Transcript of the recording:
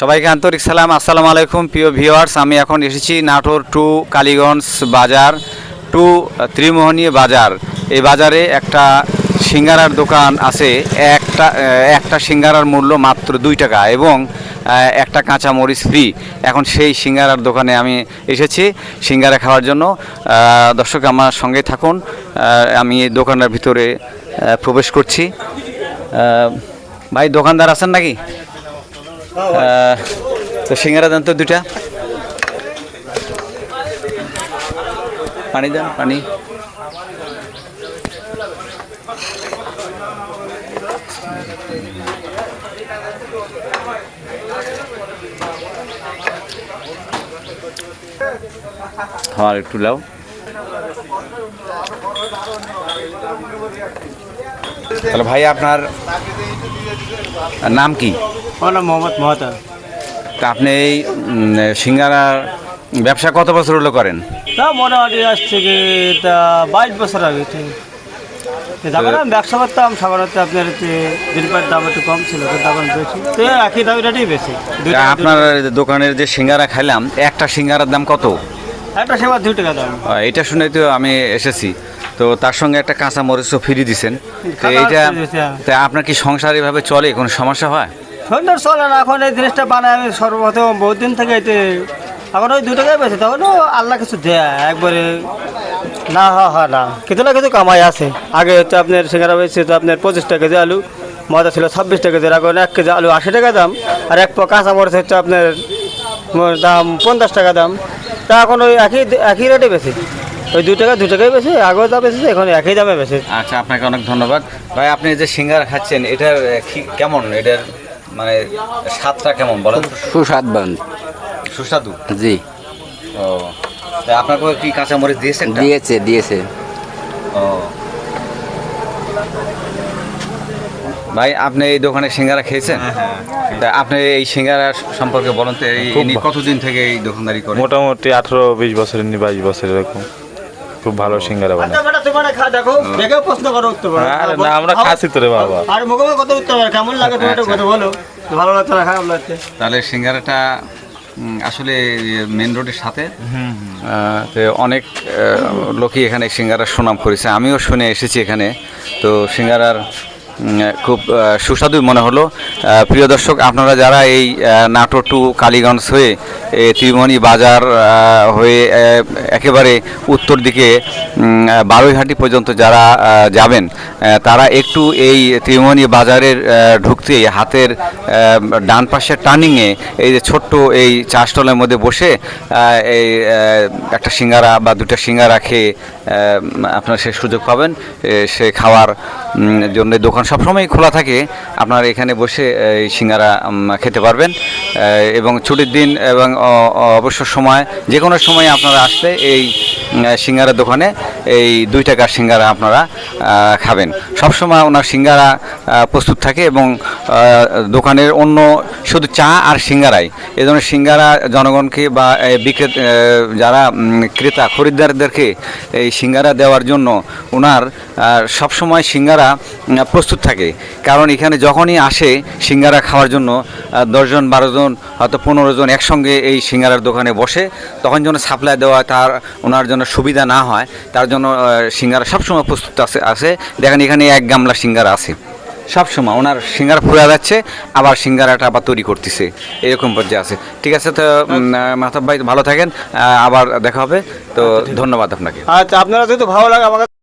সবাইকে আন্তরিক সালাম। আসসালামু আলাইকুম, প্রিয় ভিউয়ার্স। আমি এখন এসেছি নাটোর টু কালীগঞ্জ বাজার, টু ত্রিমোহনী বাজার। এই বাজারে একটা সিঙ্গারার দোকান আছে। একটা একটা সিঙ্গারার মূল্য মাত্র দুই টাকা এবং একটা কাঁচা মরিচ ফ্রি এখন সেই সিঙ্গারার দোকানে আমি এসেছি সিঙ্গারা খাওয়ার জন্য। দর্শক আমার সঙ্গে থাকুন। আমি এই দোকানের ভিতরে প্রবেশ করছি। ভাই, দোকানদার আছেন নাকি? তো সিঙ্গারা দেন তো দুটা পানি দেন পানি। আমার একটু লাও। তাহলে ভাই আপনার নাম কি? আমার নাম মোহাম্মদ মহাতা। তা আপনি এই সিঙ্গারার ব্যবসা কত বছর হলো করেন? তা মোটামুটি আজ থেকে তা বাইশ বছর আগে আমি ব্যবসা করতাম সাধারণত আপনার হচ্ছে দিনপার দাম একটু কম ছিল এখন বেশি। তো একই দামি বেশি। আপনার দোকানের যে সিঙ্গারা খাইলাম একটা সিঙ্গারার দাম কত? একটা সেবা দুই টাকা দাম এটা শুনে তো আমি এসেছি। তো তার সঙ্গে একটা কাঁচা মরিচও ফ্রি দিছেন। তো এইটা হ্যাঁ। তা আপনার কি সংসার এভাবে চলে? কোনো সমস্যা হয়? সুন্দর চলে না এখন এই জিনিসটা বানায় আমি সর্বপ্রথম বহুত দিন থেকে এতে এখন ওই দু টাকাই বেশি তখন আল্লাহ কিছু দেয় একবারে না হওয়া হয় না। কিছু না কিছু কামাই আছে। আগে হচ্ছে আপনার সিঙ্গারা বেশি তো আপনার পঁচিশ টাকা কেজি আলু মজা ছিল ছাব্বিশ টাকা কেজি এখন এক কেজি আলু আশি টাকা দাম আর এক পা কাঁচা মরিচ হচ্ছে আপনার দাম পঞ্চাশ টাকা দাম। তা এখন ওই একই একই রেটে বেশি ওই দু টাকা দু টাকাই বেশি আগেও দাম বেশি এখন একই দামে বেশি আচ্ছা আপনাকে অনেক ধন্যবাদ। ভাই আপনি যে সিঙ্গার খাচ্ছেন এটার কেমন? এটার মানে স্বাদটা কেমন বলেন? সুস্বাদ বান সুস্বাদু? জি। ও তা আপনাকে কি কাঁচামরিচ দিয়েছেন দিয়েছে দিয়েছে। ও ভাই আপনি এই দোকানে সিঙ্গারা খেয়েছেন? তা আপনি এই সিঙ্গারা সম্পর্কে বলুন তো এই- ইনি কতদিন থেকে এই দোকানদারি করেন? মোটামুটি আঠারো বিশ বছর নি বাইশ বছর এরকম। খুব ভালো সিঙ্গারা বানায়। আচ্ছা না আমরা খাসি তো রে বাবা। আর মুখে মুখে কত উত্তর কেমন লাগে তুমি একটু আচ্ছা। কথা বলো। ভালো লাগছে না খারাপ লাগছে। তাহলে সিঙ্গারাটা আসলে মেন রোডের সাথে? অনেক লোকই এখানে সিঙ্গারার সুনাম করেছে। আমিও শুনে এসেছি এখানে। তো সিঙ্গারার খুব সুস্বাদু মনে হলো। প্রিয় দর্শক, আপনারা যারা এই নাটোর টু কালীগঞ্জ হয়ে ত্রিমণি বাজার হয়ে একেবারে উত্তর দিকে বারোইহাটি পর্যন্ত যারা যাবেন তারা একটু এই ত্রিমণি বাজারের ঢুকতেই হাতের ডান পাশের টার্নিংয়ে এই যে ছোট্ট এই চা স্টলের মধ্যে বসে এই একটা সিঙ্গারা বা দুটা সিঙ্গারা খেয়ে আপনারা সে সুযোগ পাবেন সে খাওয়ার জন্য দোকান সবসময় খোলা থাকে, আপনারা এখানে বসে এই সিঙ্গারা খেতে পারবেন। এবং ছুটির দিন এবং অবসর সময় যে কোনো সময় আপনারা আসলে এই সিঙ্গারা দোকানে এই দুই টাকার সিঙ্গারা আপনারা খাবেন। সবসময় ওনার সিঙ্গারা প্রস্তুত থাকে এবং দোকানের অন্য শুধু চা আর সিঙ্গারাই। এই ধরনের সিঙ্গারা জনগণকে বা বিক্রেতা যারা ক্রেতা, খরিদ্দারদেরকে এই সিঙ্গারা দেওয়ার জন্য ওনার সবসময় সিঙ্গারা প্রস্তুত থাকে। কারণ এখানে যখনই আসে সিঙ্গারা খাওয়ার জন্য দশজন বারো জন, হয়তো পনেরো জন একসঙ্গে এই সিঙ্গারার দোকানে বসে, তখন যেন সাপ্লাই দেওয়া তার ওনার জন্য সুবিধা না হয়, তার জন্য সিঙ্গারা সবসময় প্রস্তুত আছে আছে। দেখেন এখানে এক গামলা সিঙ্গারা আছে। সবসময় ওনার সিঙ্গার ফুরা যাচ্ছে আবার সিঙ্গারাটা আবার তৈরি করতেছে। এরকম পর্যায়ে আছে। ঠিক আছে তো মাহতাব ভাই ভালো থাকেন আবার দেখা হবে। তো ধন্যবাদ আপনাকে। আচ্ছা আপনারা যেহেতু ভালো লাগে আমাকে